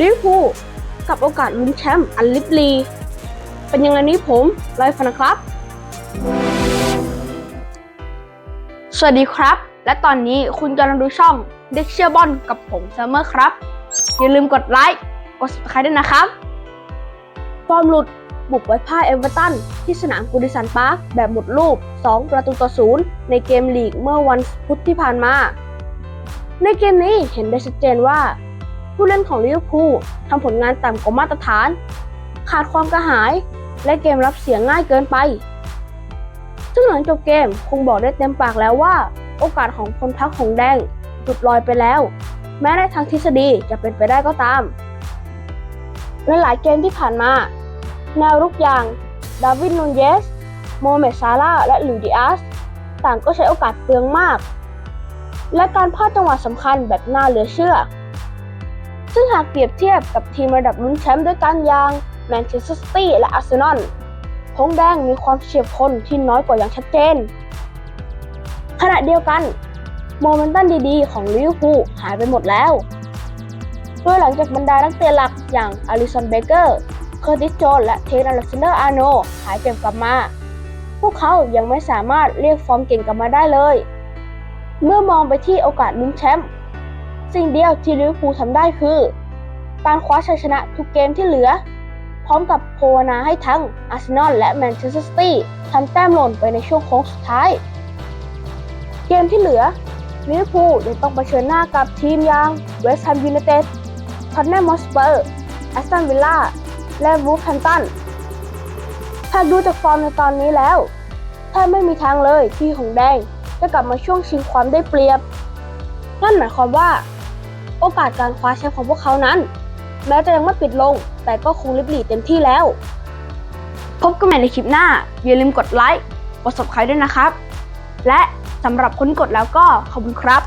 ลิเวอร์พูลกับโอกาสลุ้นแชมป์อันลิบลี เป็นยังไงนี้ผมไลฟ์ฟันนะครับ สวัสดีครับ และตอนนี้คุณกำลังดูช่องเด็กเชียร์บอลกับผมเซมเมอร์ครับ อย่าลืมกดไลค์กด subscribe ด้วยนะครับฟอร์มหลุดบุกไว้พ่ายเอเวอร์ตัน ที่สนามกูดิสันพาร์คแบบหมดรูป2ประตูต่อศูนย์ในเกมลีกเมื่อวันพุธที่ผ่านมา ในเกมนี้เห็นได้ชัดเจนว่า ผู้เล่นของลิเวอร์พูลทำผลงานต่ำกว่ามาตรฐาน ขาดความกระหาย และเกมรับเสียง่ายเกินไป ซึ่งหลังจบเกมคงบอกได้เต็มปากแล้วว่า โอกาสของพลพักของแดงหลุดลอยไปแล้ว แม้ในทางทฤษฎีจะเป็นไปได้ก็ตามในหลายเกมที่ผ่านมา แนวรุกอย่างดาวิดนูนเยส โมเมดซาร่าและลุยดิอาสต่างก็ใช้โอกาสเปลืองมาก และการพลาดจังหวะสำคัญแบบน่าเหลือเชื่อ ซึ่งหากเปรียบเทียบกับทีมระดับลุ้นแชมป์ด้วยกันอย่างแมนเชสเตอร์ซิตี้และอาร์เซนอลธงแดงมีความเฉียบคมที่น้อยกว่าอย่างชัดเจน ขณะเดียวกัน โมเมนตัมดีๆ ของลิเวอร์พูลหายไปหมดแล้ว โดยหลังจากบรรดานักเตะหลักอย่างอลิสันเบเกอร์ เคอร์ติสโจนและเทนอเลกซานเดอร์อาร์โนหายเจ็บกลับมา พวกเขายังไม่สามารถเรียกฟอร์มเก่งกลับมาได้เลย เมื่อมองไปที่โอกาสลุ้นแชมป์ สิ่งเดียวที่ลิเวอร์พูลทำได้คือ การคว้าชัยชนะทุกเกมที่เหลือ พร้อมกับภาวนาให้ทั้งอาร์เซนอลและแมนเชสเตอร์ซิตี้ทำแต้มหล่นไปในช่วงโค้งสุดท้าย เกมที่เหลือลิเวอร์พูลยังต้องเผชิญหน้ากับทีมอย่างเวสต์แฮมยูไนเต็ดท็อตแนมฮอสเปอร์แอสตันวิลล่าและวูฟแฮมตันหากดูจากฟอร์มในตอนนี้แล้วแทบไม่มีทางเลยที่หงแดงจะกลับมาช่วงชิงความได้เปรียบ นั่นหมายความว่า โอกาสการคว้าแชมป์ของพวกเขานั้น แม้จะยังไม่ปิดลง แต่ก็คงริบหลีเต็มที่แล้ว พบกันใหม่ในคลิปหน้า อย่าลืมกดไลค์ กด subscribe ด้วยนะครับ และสำหรับคนกดแล้วก็ขอบคุณครับ